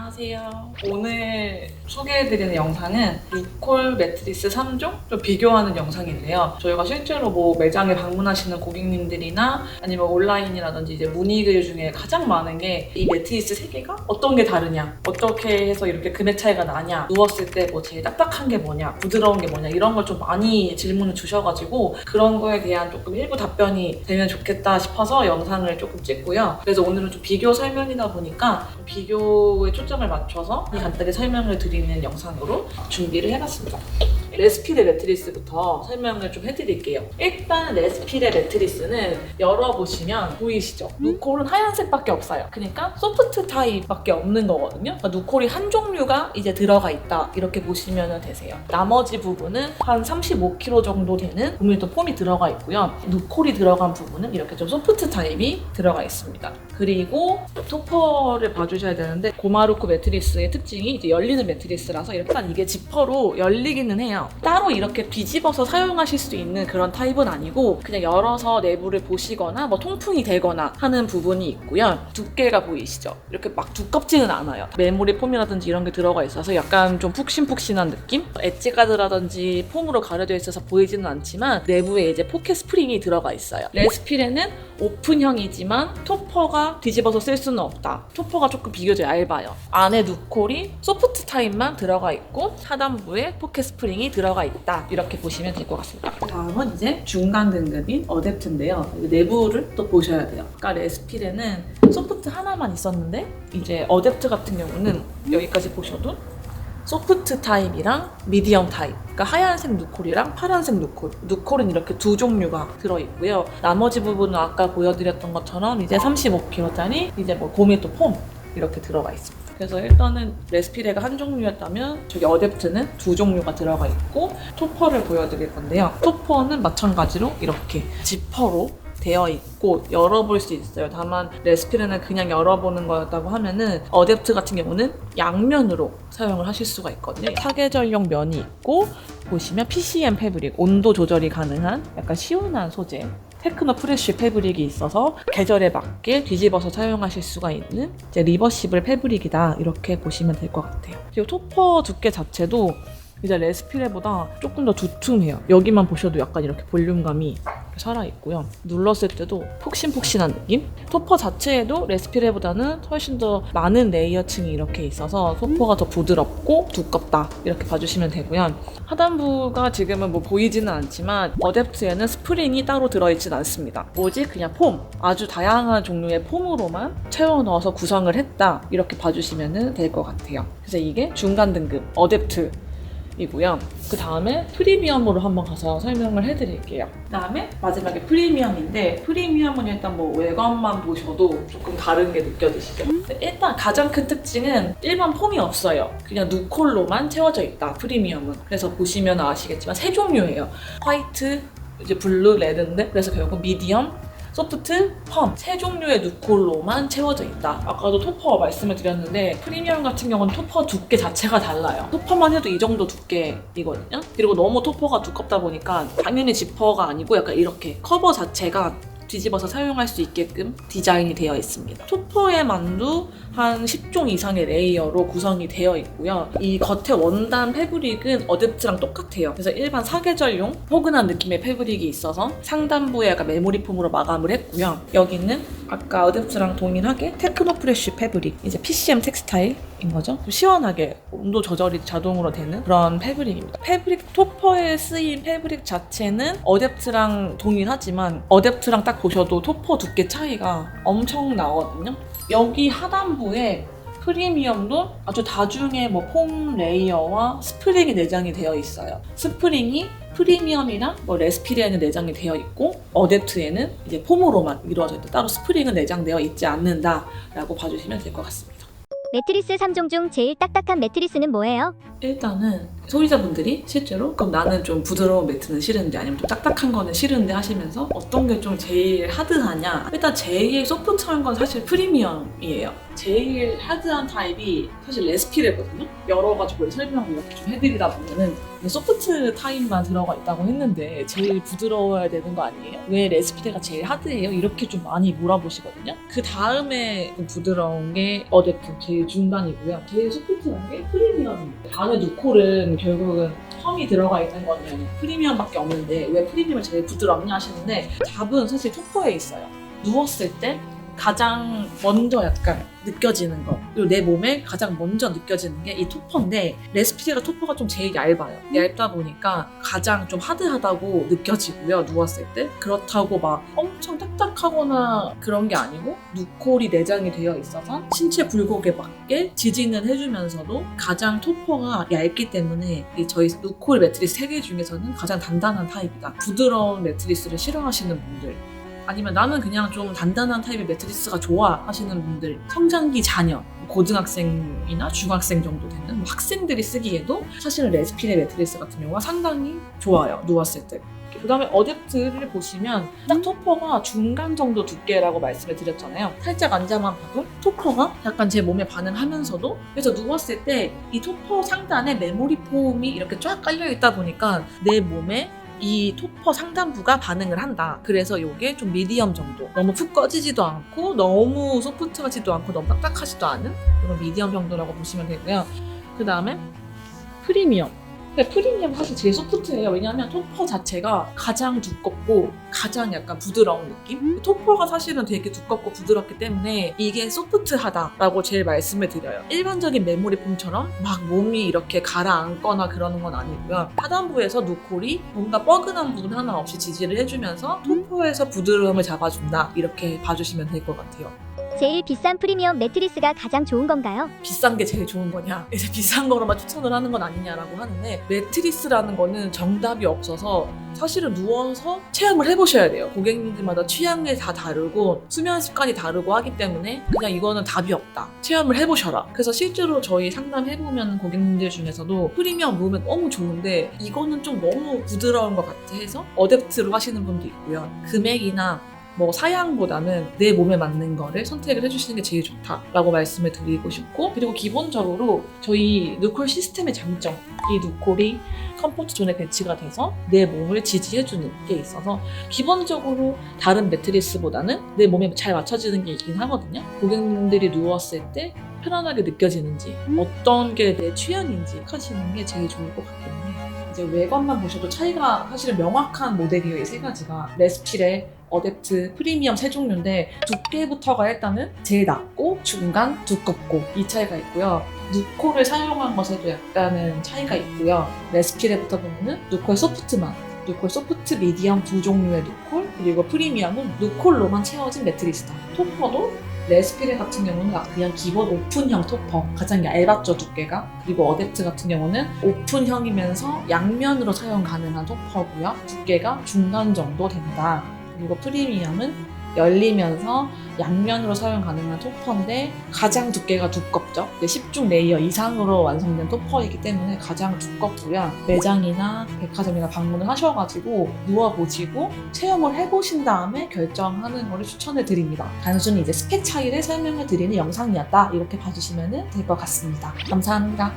안녕하세요. 오늘 소개해드리는 영상은 루콜 매트리스 3종 좀 비교하는 영상인데요. 저희가 실제로 뭐 매장에 방문하시는 고객님들이나 아니면 온라인이라든지 이제 문의글 중에 가장 많은 게 이 매트리스 3개가 어떤 게 다르냐, 어떻게 해서 이렇게 금액 차이가 나냐, 누웠을 때 뭐 제일 딱딱한 게 뭐냐, 부드러운 게 뭐냐 이런 걸 좀 많이 질문을 주셔가지고 그런 거에 대한 조금 일부 답변이 되면 좋겠다 싶어서 영상을 조금 찍고요. 그래서 오늘은 좀 비교 설명이다 보니까 비교에 초점을 맞춰서 간단히 설명을 드리는 영상으로 준비를 해봤습니다. 레스피레 매트리스부터 설명을 좀 해드릴게요. 일단 레스피레 매트리스는 열어보시면 보이시죠? 누콜은 하얀색밖에 없어요. 그러니까 소프트 타입밖에 없는 거거든요. 그러니까 누콜이 한 종류가 이제 들어가 있다 이렇게 보시면 되세요. 나머지 부분은 한 35kg 정도 되는 고밀도 폼이 들어가 있고요. 누콜이 들어간 부분은 이렇게 좀 소프트 타입이 들어가 있습니다. 그리고 토퍼를 봐주셔야 되는데 고마루코 매트리스의 특징이 이제 열리는 매트리스라서 일단 이게 지퍼로 열리기는 해요. 따로 이렇게 뒤집어서 사용하실 수 있는 그런 타입은 아니고 그냥 열어서 내부를 보시거나 뭐 통풍이 되거나 하는 부분이 있고요. 두께가 보이시죠? 이렇게 막 두껍지는 않아요. 메모리 폼이라든지 이런 게 들어가 있어서 약간 좀 푹신푹신한 느낌? 엣지 가드라든지 폼으로 가려져 있어서 보이지는 않지만 내부에 이제 포켓 스프링이 들어가 있어요. 레스필에는 오픈형이지만 토퍼가 뒤집어서 쓸 수는 없다. 토퍼가 조금 비교적 얇아요. 안에 누콜이 소프트 타입만 들어가 있고 하단부에 포켓 스프링이 들어가 있다. 이렇게 보시면 될 것 같습니다. 다음은 이제 중간 등급인 어댑트인데요. 내부를 또 보셔야 돼요. 그러니까 레스필에는 소프트 하나만 있었는데 이제 어댑트 같은 경우는 여기까지 보셔도 소프트 타입이랑 미디엄 타입. 그러니까 하얀색 누콜이랑 파란색 누콜. 누콜은 이렇게 두 종류가 들어있고요. 나머지 부분은 아까 보여드렸던 것처럼 이제 35kg짜리 이제 뭐 고밀도 폼 이렇게 들어가 있습니다. 그래서 일단은 레스피레가 한 종류였다면 저기 어댑트는 두 종류가 들어가 있고 토퍼를 보여드릴 건데요. 토퍼는 마찬가지로 이렇게 지퍼로 되어 있고 열어볼 수 있어요. 다만 레스피레는 그냥 열어보는 거였다고 하면은 어댑트 같은 경우는 양면으로 사용을 하실 수가 있거든요. 사계절용 면이 있고 보시면 PCM 패브릭 온도 조절이 가능한 약간 시원한 소재 테크노 프레쉬 패브릭이 있어서 계절에 맞게 뒤집어서 사용하실 수가 있는 이제 리버시블 패브릭이다 이렇게 보시면 될 것 같아요. 그리고 토퍼 두께 자체도 이제 레스피레보다 조금 더 두툼해요. 여기만 보셔도 약간 이렇게 볼륨감이 살아있고요. 눌렀을 때도 폭신폭신한 느낌? 토퍼 자체에도 레스피레보다는 훨씬 더 많은 레이어층이 이렇게 있어서 토퍼가 더 부드럽고 두껍다. 이렇게 봐주시면 되고요. 하단부가 지금은 뭐 보이지는 않지만 어댑트에는 스프링이 따로 들어있진 않습니다. 오직 그냥 폼, 아주 다양한 종류의 폼으로만 채워 넣어서 구성을 했다. 이렇게 봐주시면 될 것 같아요. 그래서 이게 중간 등급 어댑트 이고요. 그 다음에 프리미엄으로 한번 가서 설명을 해드릴게요. 그 다음에 마지막에 프리미엄인데 프리미엄은 일단 뭐 외관만 보셔도 조금 다른 게 느껴지시죠? 일단 가장 큰 특징은 일반 폼이 없어요. 그냥 누콜로만 채워져 있다. 프리미엄은. 그래서 보시면 아시겠지만 세 종류예요. 화이트, 이제 블루, 레드인데 그래서 결국 미디엄, 소프트, 펌 세 종류의 누콜로만 채워져 있다. 아까도 토퍼 말씀을 드렸는데 프리미엄 같은 경우는 토퍼 두께 자체가 달라요. 토퍼만 해도 이 정도 두께이거든요. 그리고 너무 토퍼가 두껍다 보니까 당연히 지퍼가 아니고 약간 이렇게 커버 자체가 뒤집어서 사용할 수 있게끔 디자인이 되어 있습니다. 토퍼의 만두 한 10종 이상의 레이어로 구성이 되어 있고요. 이 겉에 원단 패브릭은 어댑트랑 똑같아요. 그래서 일반 사계절용 포근한 느낌의 패브릭이 있어서 상단부에 약간 메모리 폼으로 마감을 했고요. 여기는 아까 어댑트랑 동일하게 테크노 프레쉬 패브릭, 이제 PCM 텍스타일인 거죠. 좀 시원하게 온도 조절이 자동으로 되는 그런 패브릭입니다. 패브릭 토퍼에 쓰인 패브릭 자체는 어댑트랑 동일하지만 어댑트랑 딱 보셔도 토퍼 두께 차이가 엄청 나거든요. 여기 하단부에 프리미엄도 아주 다중의 뭐 폼 레이어와 스프링이 내장이 되어 있어요. 스프링이 프리미엄이랑 뭐 레스피리에는 내장이 되어 있고 어댑트에는 이제 폼으로만 이루어져 있다. 따로 스프링은 내장되어 있지 않는다라고 봐주시면 될 것 같습니다. 매트리스 3종 중 제일 딱딱한 매트리스는 뭐예요? 일단은 소비자분들이 실제로 그럼 나는 좀 부드러운 매트는 싫은데 아니면 좀 딱딱한 거는 싫은데 하시면서 어떤 게 좀 제일 하드하냐? 일단 제일 소프트한 건 사실 프리미엄이에요. 제일 하드한 타입이 사실 레스피레거든요. 여러 가지 걸 설명을 이렇게 좀 해드리다 보면은 소프트 타입만 들어가 있다고 했는데 제일 부드러워야 되는 거 아니에요? 왜 레스피레가 제일 하드해요? 이렇게 좀 많이 물어보시거든요. 그 다음에 좀 부드러운 게 어댑트 제일 중간이고요. 제일 소프트한 게 프리미엄입니다 안에 누콜은 결국은 텀이 들어가 있는 거는 프리미엄밖에 없는데 왜 프리미엄이 제일 부드럽냐 하시는데 답은 사실 토퍼에 있어요. 누웠을 때 가장 먼저 약간 느껴지는 거. 그리고 내 몸에 가장 먼저 느껴지는 게 이 토퍼인데 레스피레가 토퍼가 좀 제일 얇아요. 얇다 보니까 가장 좀 하드하다고 느껴지고요 누웠을 때. 그렇다고 막 엄청 딱딱하거나 그런 게 아니고 누콜이 내장이 되어 있어서 신체 굴곡에 맞게 지지는 해주면서도 가장 토퍼가 얇기 때문에 이 저희 누콜 매트리스 3개 중에서는 가장 단단한 타입이다. 부드러운 매트리스를 싫어하시는 분들 아니면 나는 그냥 좀 단단한 타입의 매트리스가 좋아 하시는 분들 성장기 자녀 고등학생이나 중학생 정도 되는 뭐 학생들이 쓰기에도 사실은 레스피레 매트리스 같은 경우가 상당히 좋아요 누웠을 때. 그 다음에 어댑트를 보시면 딱 토퍼가 중간 정도 두께라고 말씀을 드렸잖아요. 살짝 앉아만 봐도 토퍼가 약간 제 몸에 반응하면서도 그래서 누웠을 때 이 토퍼 상단에 메모리 폼이 이렇게 쫙 깔려 있다 보니까 내 몸에 이 토퍼 상단부가 반응을 한다. 그래서 이게 좀 미디엄 정도. 너무 푹 꺼지지도 않고 너무 소프트 하지도 않고 너무 딱딱하지도 않은 그런 미디엄 정도라고 보시면 되고요. 그 다음에 프리미엄. 근데 프리미엄 사실 제일 소프트해요. 왜냐하면 토퍼 자체가 가장 두껍고 가장 약간 부드러운 느낌? 토퍼가 사실은 되게 두껍고 부드럽기 때문에 이게 소프트하다라고 제일 말씀을 드려요. 일반적인 메모리 폼처럼 막 몸이 이렇게 가라앉거나 그러는 건 아니고요. 하단부에서 누콜이 뭔가 뻐근한 부분 하나 없이 지지를 해주면서 토퍼에서 부드러움을 잡아준다. 이렇게 봐주시면 될 것 같아요. 제일 비싼 프리미엄 매트리스가 가장 좋은 건가요? 비싼 게 제일 좋은 거냐? 이제 비싼 거로만 추천을 하는 건 아니냐라고 하는데 매트리스라는 거는 정답이 없어서 사실은 누워서 체험을 해보셔야 돼요. 고객님들마다 취향이 다 다르고 수면 습관이 다르고 하기 때문에 그냥 이거는 답이 없다. 체험을 해보셔라. 그래서 실제로 저희 상담해보면 고객님들 중에서도 프리미엄 룸은 너무 좋은데 이거는 좀 너무 부드러운 것 같아 해서 어댑트로 하시는 분도 있고요. 금액이나 뭐 사양보다는 내 몸에 맞는 거를 선택을 해주시는 게 제일 좋다라고 말씀을 드리고 싶고 그리고 기본적으로 저희 누콜 시스템의 장점 이 누콜이 컴포트 존에 배치가 돼서 내 몸을 지지해주는 게 있어서 기본적으로 다른 매트리스보다는 내 몸에 잘 맞춰지는 게 있긴 하거든요. 고객님들이 누웠을 때 편안하게 느껴지는지 어떤 게 내 취향인지 하시는 게 제일 좋을 것 같긴 해요 이제 외관만 보셔도 차이가 사실은 명확한 모델이에요 이 세 가지가 레스피레 어댑트, 프리미엄 세 종류인데 두께부터가 일단은 제일 낮고 중간, 두껍고 이 차이가 있고요. 누콜을 사용한 것에도 약간은 차이가 있고요. 레스피레부터 보면은 누콜 소프트만 누콜 소프트 미디엄 두 종류의 누콜 그리고 프리미엄은 누콜로만 채워진 매트리스다. 토퍼도 레스피레 같은 경우는 그냥 기본 오픈형 토퍼 가장 얇았죠 두께가. 그리고 어댑트 같은 경우는 오픈형이면서 양면으로 사용 가능한 토퍼고요. 두께가 중간 정도 된다. 그리고 프리미엄은 열리면서 양면으로 사용 가능한 토퍼인데 가장 두께가 두껍죠. 이제 10중 레이어 이상으로 완성된 토퍼이기 때문에 가장 두껍고요. 매장이나 백화점이나 방문을 하셔가지고 누워보시고 체험을 해보신 다음에 결정하는 거를 추천을 드립니다. 단순히 이제 스펙 차이를 설명을 드리는 영상이었다. 이렇게 봐주시면 될 것 같습니다. 감사합니다.